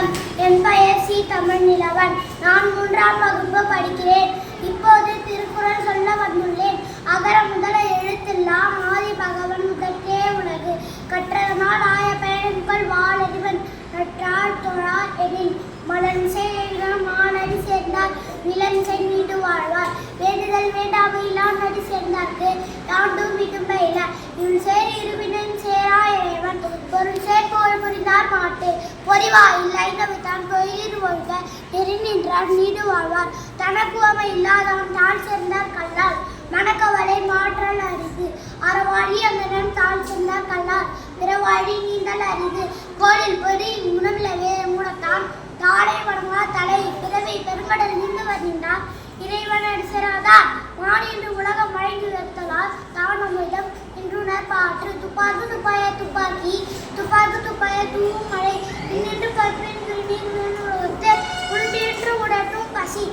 வணக்கம் என் பெயர் சி தமிழ் நிலவன். நான் மூன்றாம் வகுப்பு படிக்கிறேன். இப்போது திருக்குறள் சொல்ல வந்துள்ளேன். அகர முதல எழுத்தெல்லாம் ஆதி பகவன் முதற்கே உலகு. கற்றதனால் ஆய பயன்கள் வாழறிவன் நற்றால் தொழார் எனில் மலன் செய்தான் மாநடி சேர்ந்தார். நிலன் செய்து வாழ்வார். வேண்டுதல் வேண்டாமையிலாம் நடி சேர்ந்தார்க்கு. தாண்டும் விடும்பையில இவள் சேர் இருவினை சேரா இறைவன் பொருள் சேர் போல் புரிந்தார் மாட்டு. பொறிவா இல்லை தவித்தான் பொயில் ஒழுக. நெறி நின்றார் நீடு வாழ்வார். தனக்குவமை இல்லாதவன் தான் சேர்ந்தார் கல்லால். மணக்கவலை மாற்றல் அரிது. அறவாழி அந்தனன் தான் சேர்ந்தார் கல்லால். பிறவாழி நீந்தல் அரிது. கோளில் பொறி உணவிலவே மூடத்தான். தாடை வணங்கா தலை பிறவை பெருங்கடல் நின்று வருகின்றார் இறைவன் அடிசராதா? வான் என்று உலகம் வழங்கி வைத்தலால் தான் நம்மிடம் இன்றுணர் பாற்று துப்பாக்கு துப்பாய துப்பாக்கி. துப்பாக்கு துப்பாய தூவும் மழை. நின்று கற்பின் நீர் ஒத்து உண்டின்று உடனும் பசி.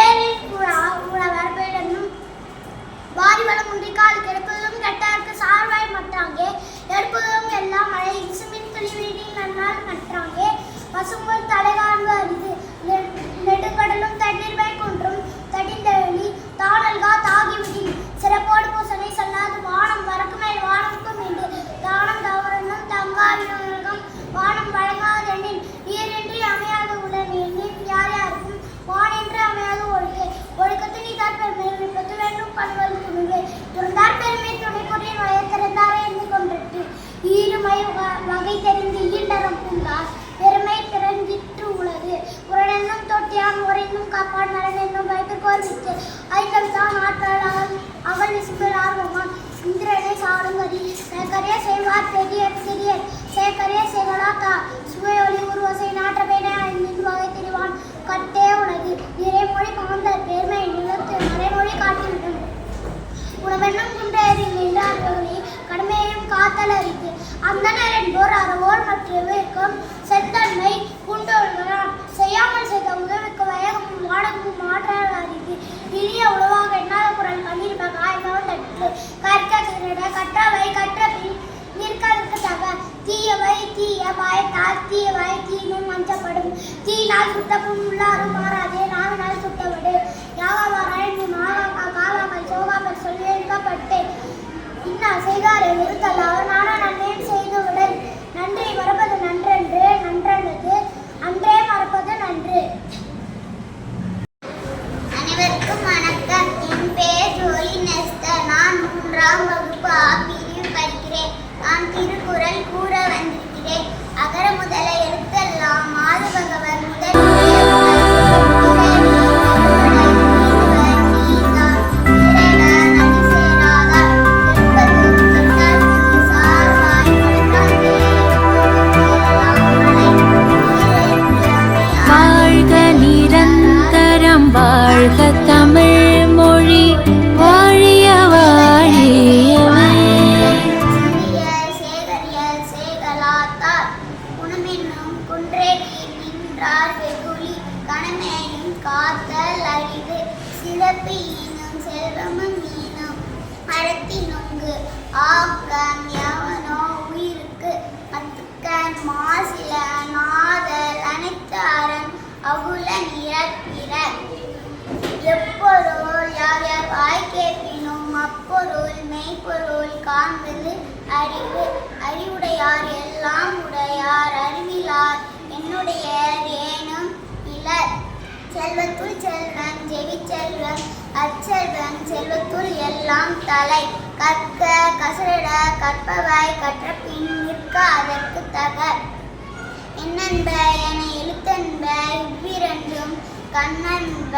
ஏரின் உழா உழவர் பேடனும் வாரி வளம் உண்டி காலுக்கு என்னும் பயப்பிற்கோர் வித்து ஐந்தவிதான் அவள் அவள் விசும்பில் ஆர்வமான் இந்திரனை சாடுங்கதி சேகரே செய்வார் பெரியர் சிறியர் சேகரிய செய்கலாத்தா சுவையொலி உருவசை நாட்டபேன ஐந்து வகை தெரிவான். கட்டே உலகு நிறைமொழி பாந்த பெருமை நிலத்து மறைமொழி காட்டிவிடும். உணவெண்ணம் குன்றேறி நின்றார் கடுமையும் காத்தல் அறிந்து நேரம் என்போர் அறவோர் மற்றவர்க்கும் கற்றவை கற்ற பின் நிற்கதற்கு தக தீயவை தீய பயத்தால் தீயவை தீமும் மஞ்சப்படும் தீனால் சுத்தப்பும் உள்ளாரும் மாறாதே நாவினால் சுட்டவிடு. யாவாராய் நாகா காலாமல் சோகாமல் சொல்லியிருக்கப்பட்டேன் இன்னா செய்தாரை நிறுத்தல்? அவர் நானா நன்னேன் செய்து விடல் நன்றி மறப்பது நன்றென்று நன்றல்லது அன்றே மறப்பது நன்று. அனைவருக்கும் வணக்கம். என் பெயர் ஜோலி நெஸ்தர். நான் மூன்றாம் வகுப்பு ஆ பிரிவு படிக்கிறேன் நான் திருக்குறள் நின்றார் வெகுளி கணமேனும் காத்தல் அரிது சிறப்பு ஈனும் செல்வமும் ஈனும் அடத்தி நொங்கு. ஆக்கம் எவனோ உயிருக்கு அத்துக்கன் மாசில நாதல் அனைத்து அறம் அகுல நிரப்பிற எப்பொருள் யார் யார் வாய் கேட்பினும் அப்பொருள் மெய்ப்பொருள் காண்பது அறிவு. அறிவுடையார் எல்லாம் உடையார் அறிவிலார் என்னுடைய செல்வத்துள் செல்வன் செவிச்செல்வன் அச்செல்வன் செல்வத்துள் எல்லாம் தலை. கற்க கசரட கற்பவாய் கற்ற பின் நிற்க அதற்கு தக என்னென்ப என எழுத்தென்ப இவ்விரண்டும் கண்ணன்ப.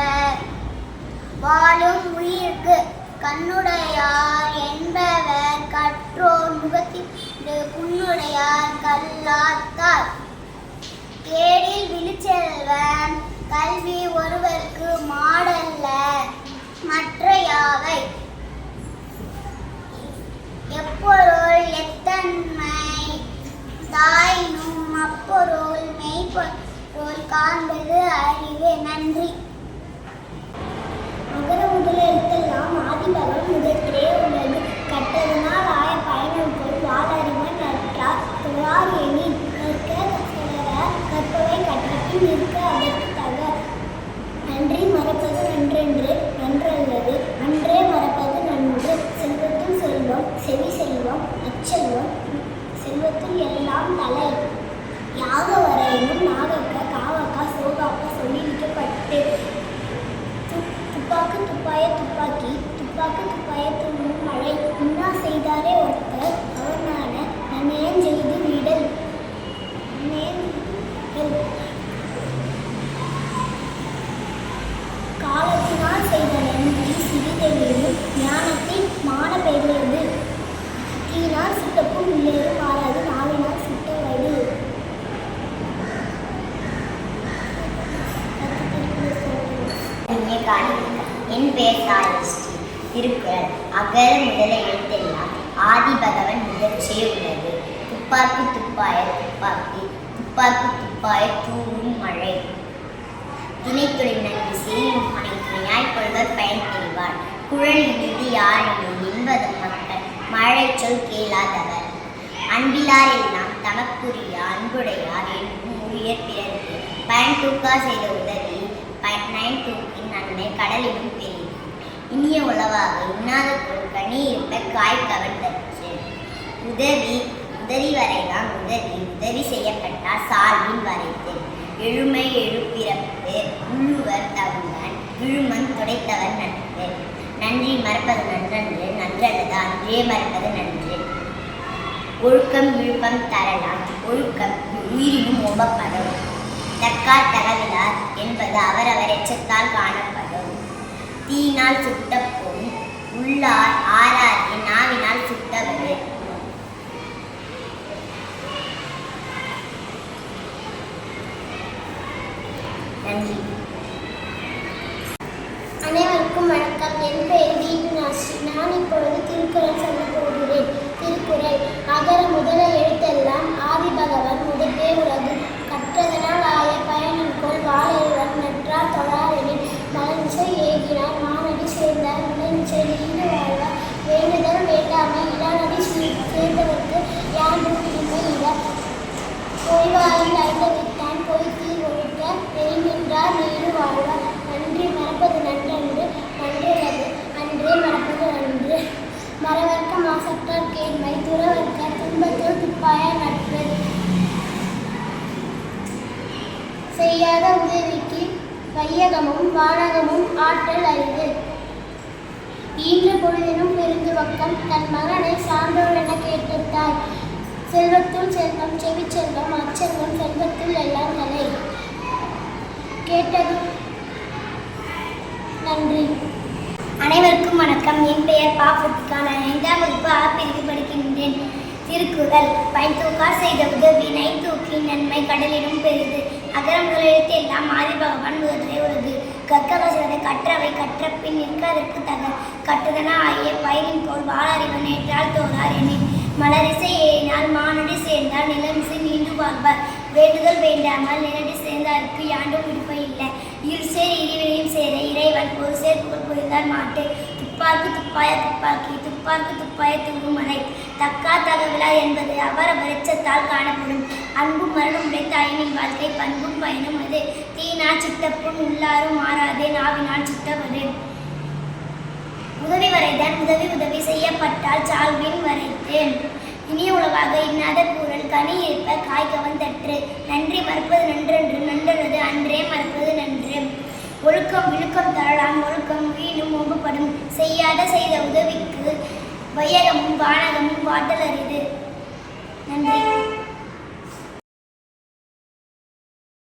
வாழும் உயிர்க்கு கண்ணுடையார் என்பவர் கற்றோர் முகத்திற்கு புண்ணுடையார் கல்லாத்தார். கேடில் விழுச்செல்வன் கல்வி ஒருவருக்கு மாடல்ல மற்ற யாவை? எப்பொருள் எத்தன்மை? தாயினும் அப்பொருள் மெய்ப்பொருள் காண்பது அறிவு நன்றி. முதல் முதல் எழுத்தெல்லாம் ஆதிபகம் முதற்கே உள்ளது கட்டதனால் ஆய பயணம் போல் வாழறிவன் நற்றார் துவார் எனின் கற்க கற்க கற்பவை கற்ற பின் நிற்க அதற்கு தக நன்றி மறப்பது நன்றென்று நன்றல்லது அன்றே மறப்பது நன்று செல்வத்துள் செல்வம் செவி செல்வம் அச்செல்வம் செல்வத்துள் எல்லாம் தலை யாக வரையிலும் நாகக்க காவக்கா சோகாக்கா சொல்லியிருக்கப்பட்டு து- துப்பாக்கு துப்பாய துப்பாக்கி துப்பாக்கு துப்பாய துண்ணும் மழை உண்ணா செய்தாரே ஒரு அவனான நன்னேன் செய்து விடல் நன்னேன் விடல். காலத்தினால் செய்த நன்றி சிறிதெனினும் ஞானத்தின் மான பெரியது தீனால் சுட்டப்பும் உள்ளேறும் மாறாது நாவினால் சுட்ட வடு இனிய என் பெயர் சாயஸ்ரீ திருக்குறள் அகர முதல எழுத்தெல்லாம் ஆதி பகவன் முதற்றே உள்ளது. துப்பாக்கி துப்பாய துப்பாக்கி துப்பாக்கி துப்பாய தூவும் மழை. திணைத்துறை நன்றி செய்யும் பணி துணையாய் கொள்வர் பயன் தெரிவார். குழல் இனிது யாழினும் என்பதும் மக்கள் மழை சொல் கேளாதவர். அன்பிலார் எல்லாம் தமக்குரிய அன்புடையார் என்றும் உயர் பிறகு பயன் தூக்கா செய்த உதவி நைன் டூ நன்மை கடலிலும் தெரியும் இனிய உளவாக இன்னாத பொருள் கனி இருப்ப காய் கவர்ந்தற்று உதவி உதவி வரைதான் உதவி. உதவி செய்யப்பட்டால் சார்பின் வரைத்து எழுமை எழுப்பிறப்பு உள்ளுவர் தகுந்தன். விழுமன் துடைத்தவர் நட்பு நன்றி மறப்பது நன்றன்று நன்றல்லது அன்றே மறப்பது நன்று. ஒழுக்கம் விழுப்பம் தரலாம். ஒழுக்கம் உயிரினும் ஒப்பப்படும் தற்கால் தகவினார் என்பது அவரவர் எச்சத்தால் காணப்படும். தீயினால் சுட்ட பொன் உள்ளார் ஆறாரின் நாவினால் சுட்டவரு நன்றி அனைவருக்கும் வணக்கம் என் பெயர் தீபநாஸ்ரீ நான் இப்பொழுது திருக்குறள் சொல்ல போகிறேன் திருக்குறள் அகர முதல எழுத்தெல்லாம் ஆதி பகவன் முதற்றே உலகு கற்றதனால் ஆய பயனின்கொள் வாழறிவன் நற்றார் தொழாரெனின் மலமிசை ஏகினார் மானடி சேர்ந்தார் நிலமிசை நீண்டு வாழ்வார் வேண்டுதல் வேண்டாமை இளநடி சீ- சேர்ந்தவர்க்கு யாண்டும் இனிமை இட பொய்வாயில் ஐந்தவித்தான் பொய்த்து ஒழிக்க நெறிநின்றார் நீடு வாழ்வார் நன்றி மறப்பது நன்றன்று நன்றுள்ளது அன்றே மறப்பது நன்று மறவர்க்க மாசற்றார் கேண்மை துறவர்க்க துன்பத்தில் துப்பாய நட்பு செய்யாத உதவிக்கு வையகமும் வானகமும் ஆற்றல் அறிவு ஈன்ற பொழுதினும் பெருந்துவக்கம் தன் மகனை சான்றோர் என கேட்டுத்தாய். செல்வத்துள் செல்வம் செவிச்செல்வம் அச்செல்வம் செல்வத்துள் எல்லாம் கலை கேட்டது நன்றி. அனைவருக்கும் வணக்கம். என் பெயர் பா நான் ஐந்தாம் வகுப்பு ஆ பிரிவு படிக்கின்றேன். திருக்குறள். பைத்தூக்கார் செய்த உதவி நை தூக்கி நன்மை கடலிடம் பெரிது. அகர முதலெழுத்து எல்லாம் ஆதி பகவான் முதலே உள்ளது கற்க கற்றவை கற்ற பின் நிற்கதற்கு தக. கட்டுதன ஆகிய பயிரின் போல் வாழறிவன் ஏற்றால் தோறார் எனின். மலரிசை ஏறினால் மானடி சேர்ந்தால் நிலமிசை நீண்டு வாழ்வார். வேண்டுதல் வேண்டாமல் நிலடி சேர்ந்தாருக்கு யாண்டும் விடுப்பை இல்லை. இரு சேர் இறைவனையும் சேர இறைவன் ஒரு சேர் புகழ் புரிந்தார் மாட்டு துப்பாக்கு துப்பாய துப்பாக்கி துப்பாக்கு துப்பாய தூங்குமலை தக்கா தகவலா என்பது அவர வெளிச்சத்தால் காணப்படும். அன்பும் மரணம் உடைத்த அயனின் வாழ்க்கை பண்பும் பயனும் அது. தீனா சித்தப்பும் உள்ளாரும் மாறாதே நாவினால் சுட்டவது உதவி வரைதான் உதவி உதவி செய்யப்பட்டால் சால்வின் வரைத்தேன். இனிய உளவாக இன்னாத கூறல் கனி இருப்ப காய் தற்று. ஒழுக்கம் விழுக்கம் தரலாம். ஒழுக்கம் வீணும் ஒம்புப்படும். செய்யாத செய்த உதவிக்கு வையகமும் பானகமும் பாட்டல் அறிது நன்றி.